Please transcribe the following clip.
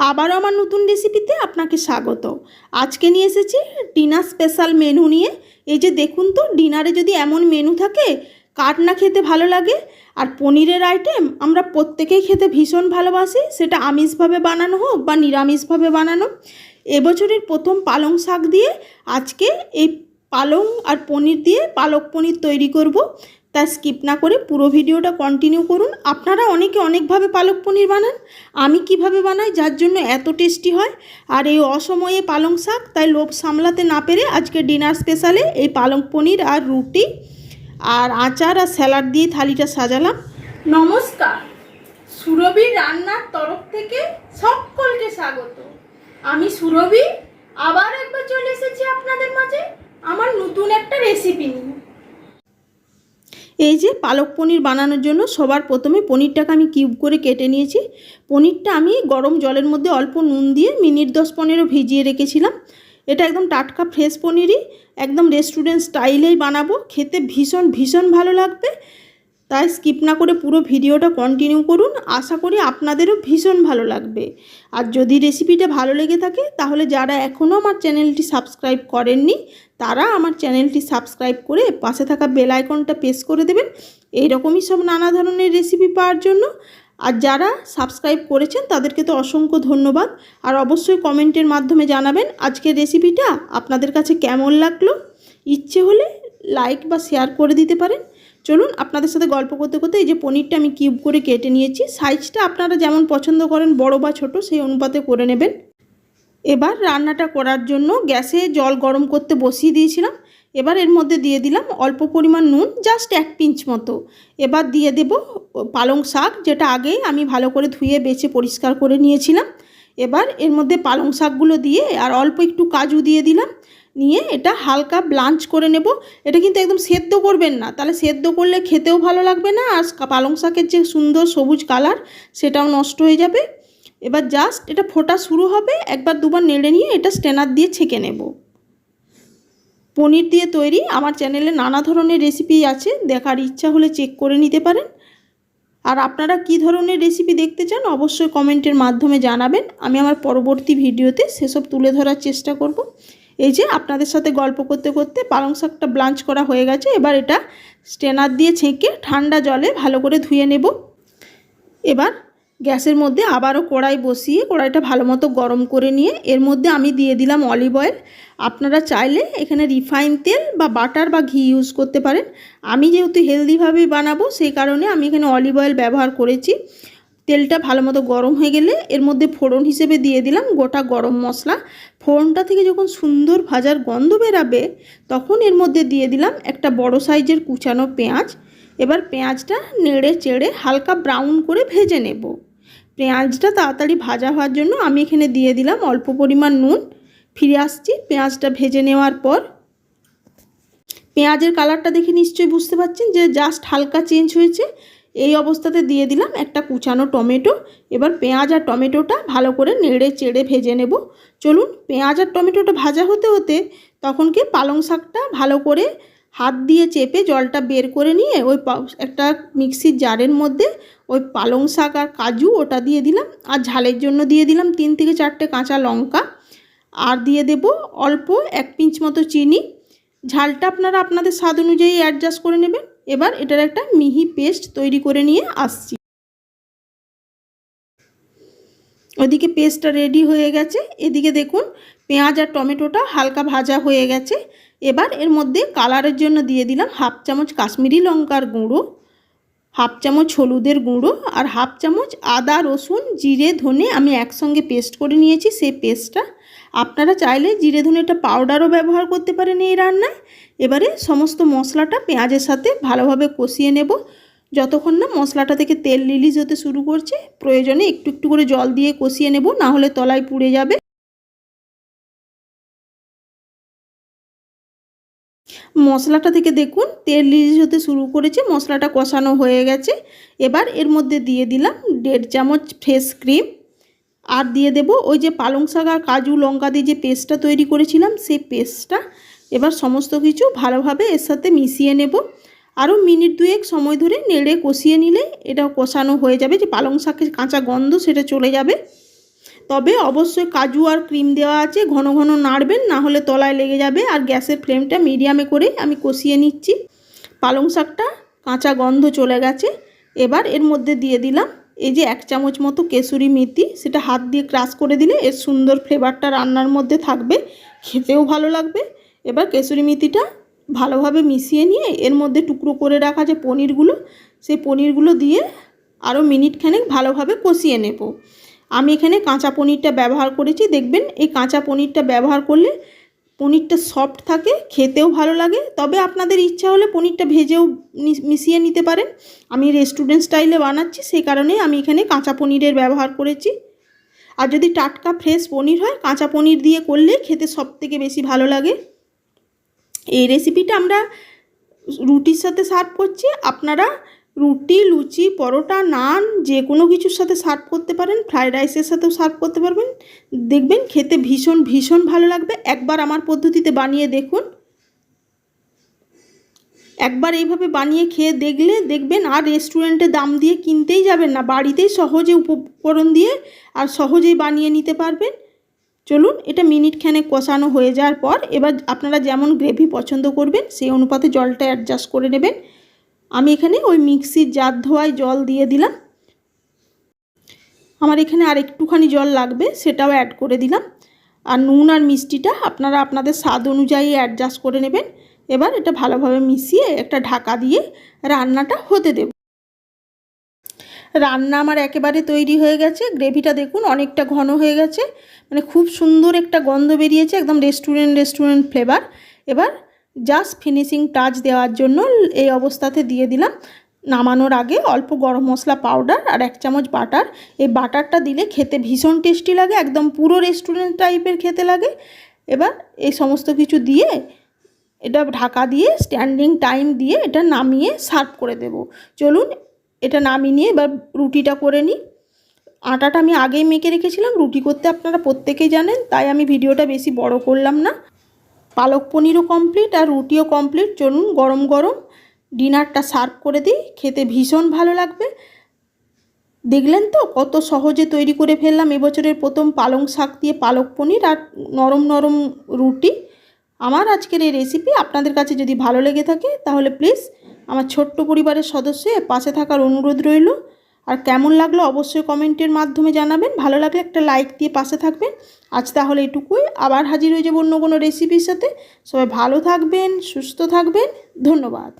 আবারও আমার নতুন রেসিপিতে আপনাকে স্বাগত। আজকে নিয়ে এসেছি ডিনার স্পেশাল মেনু নিয়ে। এই যে দেখুন তো, ডিনারে যদি এমন মেনু থাকে, কার না খেতে ভালো লাগে? আর পনিরের আইটেম আমরা প্রত্যেকেই খেতে ভীষণ ভালোবাসি, সেটা আমিষভাবে বানানো হোক বা নিরামিষভাবে বানানো। এবছরের প্রথম পালং শাক দিয়ে আজকে এই পালং আর পনির দিয়ে পালক পনির তৈরি করব। তা স্কিপ না করে পুরো ভিডিওটা কন্টিনিউ করুন। আপনারা অনেকে অনেকভাবে পালক পনির বানান, আমি কীভাবে বানাই, যার জন্য এত টেস্টি হয়। আর এই অসময়ে পালং শাক, তাই লোভ সামলাতে না পেরে আজকে ডিনার স্পেশালে এই পালং পনির আর রুটি আর আচার আর স্যালাড দিয়ে থালিটা সাজালাম। নমস্কার। সুরভি রান্নার তরফ থেকে সকলকে স্বাগত। আমি সুরভি আবার একবার চলে এসেছি আপনাদের মাঝে আমার নতুন একটা রেসিপি নিয়ে এই যে পালক পনির বানানোর জন্য সবার প্রথমে পনিরটাকে আমি কিউব করে কেটে নিয়েছি। পনিরটা আমি গরম জলের মধ্যে অল্প নুন দিয়ে মিনিট দশ পনেরো ভিজিয়ে রেখেছিলাম। এটা একদম টাটকা ফ্রেশ পনিরই, একদম রেস্টুরেন্ট স্টাইলেই বানাবো। খেতে ভীষণ ভীষণ ভালো লাগবে। তাই স্কিপ না করে পুরো ভিডিওটা কন্টিনিউ করুন। আশা করি আপনাদেরও ভীষণ ভালো লাগবে। আর যদি রেসিপিটা ভালো লেগে থাকে, তাহলে যারা এখনও আমার চ্যানেলটি সাবস্ক্রাইব করেননি, তারা আমার চ্যানেলটি সাবস্ক্রাইব করে পাশে থাকা বেল আইকনটা প্রেস করে দেবেন। এইরকমই সব নানা ধরনের রেসিপি পাওয়ার জন্য। আর যারা সাবস্ক্রাইব করেছেন, তাদেরকে তো অসংখ্য ধন্যবাদ। আর অবশ্যই কমেন্টের মাধ্যমে জানাবেন আজকের রেসিপিটা আপনাদের কাছে কেমন লাগল। ইচ্ছে হলে লাইক বা শেয়ার করে দিতে পারেন। চলুন আপনাদের সাথে গল্প করতে করতে এই যে পনিরটা আমি কিউব করে কেটে নিয়েছি, সাইজটা আপনারা যেমন পছন্দ করেন বড় বা ছোট সেই অনুপাতে করে নেবেন। এবার রান্নাটা করার জন্য গ্যাসে জল গরম করতে বসিয়ে দিয়েছিলাম। এবার এর মধ্যে দিয়ে দিলাম অল্প পরিমাণ নুন, জাস্ট এক পিঞ্চ মতো। এবার দিয়ে দেব পালং শাক, যেটা আগেই আমি ভালো করে ধুয়ে, বেছে, পরিষ্কার করে নিয়েছিলাম। এবার এর মধ্যে পালং শাকগুলো দিয়ে আর অল্প একটু কাজু দিয়ে দিলাম। নিয়ে এটা হালকা ব্লাঞ্চ করে নেব। এটা কিন্তু একদম সেদ্ধ করবেন না। তাহলে সেদ্ধ করলে খেতেও ভালো লাগবে না। আর পালং শাকের যে সুন্দর সবুজ কালার, সেটাও নষ্ট হয়ে যাবে। এবার জাস্ট এটা ফোটা শুরু হবে। একবার দুবার নেড়ে নিয়ে এটা স্ট্যানার দিয়ে ছেঁকে নেব। পনির দিয়ে তৈরি। আমার চ্যানেলে নানা ধরনের রেসিপি আছে। দেখার ইচ্ছা হলে চেক করে নিতে পারেন। আর আপনারা কি ধরনের রেসিপি দেখতে চান, অবশ্যই কমেন্টের মাধ্যমে জানাবেন। আমি আমার পরবর্তী ভিডিওতে সেসব তুলে ধরার চেষ্টা করব। এই যে আপনাদের সাথে গল্প করতে করতে পালং শাকটা ব্লাঞ্চ করা হয়ে গেছে। এবার এটা স্ট্যানার দিয়ে ছেঁকে ঠান্ডা জলে ভালো করে ধুয়ে নেব। এবার গ্যাসের মধ্যে আবারও কড়াই বসিয়ে, কড়াইটা ভালো মতো গরম করে নিয়ে এর মধ্যে আমি দিয়ে দিলাম অলিভ অয়েল। আপনারা চাইলে এখানে রিফাইন তেল বা বাটার বা ঘি ইউজ করতে পারেন। আমি যেহেতু হেলদিভাবেই বানাবো, সেই কারণে আমি এখানে অলিভ অয়েল ব্যবহার করেছি। তেলটা ভালো মতো গরম হয়ে গেলে এর মধ্যে ফোড়ন হিসেবে দিয়ে দিলাম গোটা গরম মশলা। ফোড়নটা থেকে যখন সুন্দর ভাজার গন্ধ বেরাবে, তখন এর মধ্যে দিয়ে দিলাম একটা বড় সাইজের কুচানো পেঁয়াজ। এবার পেঁয়াজটা নেড়ে চেড়ে হালকা ব্রাউন করে ভেজে নেব। পেঁয়াজটা তাড়াতাড়ি ভাজা হওয়ার জন্য আমি এখানে দিয়ে দিলাম অল্প পরিমাণ নুন। ফিরে আসছি পেঁয়াজটা ভেজে নেওয়ার পর। পেঁয়াজের কালারটা দেখে নিশ্চয়ই বুঝতে পারছেন যে জাস্ট হালকা চেঞ্জ হয়েছে। এই অবস্থাতে দিয়ে দিলাম একটা কুচানো টমেটো। এবার পেঁয়াজ আর টমেটোটা ভালো করে নেড়ে চেড়ে ভেজে নেব। চলুন, পেঁয়াজ আর টমেটোটা ভাজা হতে হতে তখন কি পালং শাকটা ভালো করে হাত দিয়ে চেপে জলটা বের করে নিয়ে ওই একটা মিক্সির জারের মধ্যে ওই পালং শাক আর কাজু ওটা দিয়ে দিলাম। আর ঝালের জন্য দিয়ে দিলাম তিন থেকে চারটে কাঁচা লঙ্কা। আর দিয়ে দেব অল্প এক পিঞ্চ মতো চিনি। ঝালটা আপনারা আপনাদের স্বাদ অনুযায়ী অ্যাডজাস্ট করে নেবেন। এবার এটার একটা মিহি পেস্ট তৈরি করে নিয়ে আসছি। ওদিকে পেস্টটা রেডি হয়ে গেছে। এদিকে দেখুন, পেঁয়াজ আর টমেটোটা হালকা ভাজা হয়ে গেছে। এবার এর মধ্যে কালারের জন্য দিয়ে দিলাম হাফ চামচ কাশ্মীরি লঙ্কার গুঁড়ো, হাফ চামচ হলুদের গুঁড়ো আর হাফ চামচ আদা, রসুন, জিরে, ধনে আমি একসঙ্গে পেস্ট করে নিয়েছি সেই পেস্টটা। আপনারা চাইলে জিরে ধনেটা পাউডারও ব্যবহার করতে পারেন এই রান্নায়। এবারে সমস্ত মশলাটা পেঁয়াজের সাথে ভালোভাবে কষিয়ে নেব। যতক্ষণ না মশলাটা থেকে তেল রিলিজ হতে শুরু করছে, প্রয়োজনে একটু একটু করে জল দিয়ে কষিয়ে নেব, না হলে তলায় পুড়ে যাবে। মশলাটা থেকে দেখুন, তেল রিলিজ হতে শুরু করেছে, মশলাটা কষানো হয়ে গেছে। এবার এর মধ্যে দিয়ে দিলাম দেড় চামচ ফ্রেশ ক্রিম আর দিয়ে দেব ওই যে পালং শাক আর কাজু লঙ্কা দিয়ে যে পেস্টটা তৈরি করেছিলাম, সেই পেস্টটা। এবার সমস্ত কিছু ভালোভাবে এর সাথে মিশিয়ে নেব। আরও মিনিট দুয়েক সময় ধরে নেড়ে কষিয়ে নিলে এটা কষানো হয়ে যাবে। যে পালং শাকের কাঁচা গন্ধ সেটা চলে যাবে। তবে অবশ্যই কাজু আর ক্রিম দেওয়া আছে, ঘন ঘন নাড়বেন, না হলে তলায় লেগে যাবে। আর গ্যাসের ফ্লেমটা মিডিয়ামে করে আমি কষিয়ে নিচ্ছি। পালং শাকটা কাঁচা গন্ধ চলে গেছে। এবার এর মধ্যে দিয়ে দিলাম এই যে এক চামচ মতো কেসুরি মেথি, সেটা হাত দিয়ে ক্রাশ করে দিলে এর সুন্দর ফ্লেভারটা রান্নার মধ্যে থাকবে, খেতেও ভালো লাগবে। এবার কেসুরি মেথিটা ভালোভাবে মিশিয়ে নিয়ে এর মধ্যে টুকরো করে রাখা যে পনিরগুলো সেই পনিরগুলো দিয়ে আরও মিনিটখানেক ভালোভাবে কষিয়ে নেব। আমি এখানে কাঁচা পনিরটা ব্যবহার করেছি, দেখবেন এই কাঁচা পনিরটা ব্যবহার করলে পনিরটা সফট থাকে, খেতেও ভালো লাগে। তবে আপনাদের ইচ্ছা হলে পনিরটা ভেজেও মিশিয়ে নিতে পারেন। আমি রেস্টুরেন্ট স্টাইলে বানাচ্ছি সেই কারণে আমি এখানে কাঁচা পনিরের ব্যবহার করেছি। আর যদি টাটকা ফ্রেশ পনির হয়, কাঁচা পনির দিয়ে করলে খেতে সব থেকে বেশি ভালো লাগে। এই রেসিপিটা আমরা রুটির সাথে সার্ভ করছি। আপনারা রুটি, লুচি, পরোটা, নান, যে কোনো কিছুর সাথে সার্ভ করতে পারেন। ফ্রাইড রাইসের সাথেও সার্ভ করতে পারবেন। দেখবেন খেতে ভীষণ ভীষণ ভালো লাগবে। একবার আমার পদ্ধতিতে বানিয়ে দেখুন। একবার এইভাবে বানিয়ে খেয়ে দেখলে দেখবেন আর রেস্টুরেন্টে দাম দিয়ে কিনতেই যাবেন না। বাড়িতেই সহজে উপকরণ দিয়ে আর সহজেই বানিয়ে নিতে পারবেন। চলুন, এটা মিনিট খানেক কষানো হয়ে যাওয়ার পর এবার আপনারা যেমন গ্রেভি পছন্দ করবেন, সেই অনুপাতে জলটা অ্যাডজাস্ট করে নেবেন। আমি এখানে ওই মিক্সির জার ধোয়ায় জল দিয়ে দিলাম। আমার এখানে আর একটুখানি জল লাগবে, সেটাও অ্যাড করে দিলাম। আর নুন আর মিষ্টিটা আপনারা আপনাদের স্বাদ অনুযায়ী অ্যাডজাস্ট করে নেবেন। এবার এটা ভালোভাবে মিশিয়ে একটা ঢাকা দিয়ে রান্নাটা হতে দেব। রান্না আমার একেবারে তৈরি হয়ে গেছে। গ্রেভিটা দেখুন অনেকটা ঘন হয়ে গেছে। মানে খুব সুন্দর একটা গন্ধ বেরিয়েছে, একদম রেস্টুরেন্ট রেস্টুরেন্ট ফ্লেভার এবার জাস্ট ফিনিশিং টাচ দেওয়ার জন্য এই অবস্থাতে দিয়ে দিলাম। নামানোর আগে অল্প গরম মশলা পাউডার আর এক চামচ বাটার এই বাটারটা দিলে খেতে ভীষণ টেস্টি লাগে, একদম পুরো রেস্টুরেন্ট টাইপের খেতে লাগে। এবার এই সমস্ত কিছু দিয়ে এটা ঢাকা দিয়ে স্ট্যান্ডিং টাইম দিয়ে এটা নামিয়ে সার্ভ করে দেব। চলুন এটা নামিয়ে নিয়ে এবার রুটিটা করে নিই। আটাটা আমি আগেই মেখে রেখেছিলাম, রুটি করতে আপনারা প্রত্যেকেই জানেন, তাই আমি ভিডিওটা বেশি বড় করলাম না। পালক পনিরও কমপ্লিট আর রুটিও কমপ্লিট চলুন গরম গরম ডিনারটা সার্ভ করে দিই। খেতে ভীষণ ভালো লাগবে। দেখলেন তো কত সহজে তৈরি করে ফেললাম এবছরের প্রথম পালং শাক দিয়ে পালক পনির আর নরম নরম রুটি। আমার আজকের এই রেসিপি আপনাদের কাছে যদি ভালো লেগে থাকে, তাহলে প্লিজ আমার ছোট্ট পরিবারের সদস্য পাশে থাকার অনুরোধ রইল। আর কেমন লাগল অবশ্যই কমেন্টের মাধ্যমে জানাবেন। ভালো লাগলে একটা লাইক দিয়ে পাশে থাকবেন। আজ তাহলে এটুকুই। আবার হাজির হয়ে যাব অন্য কোনো রেসিপির সাথে। সবাই ভালো থাকবেন, সুস্থ থাকবেন। ধন্যবাদ।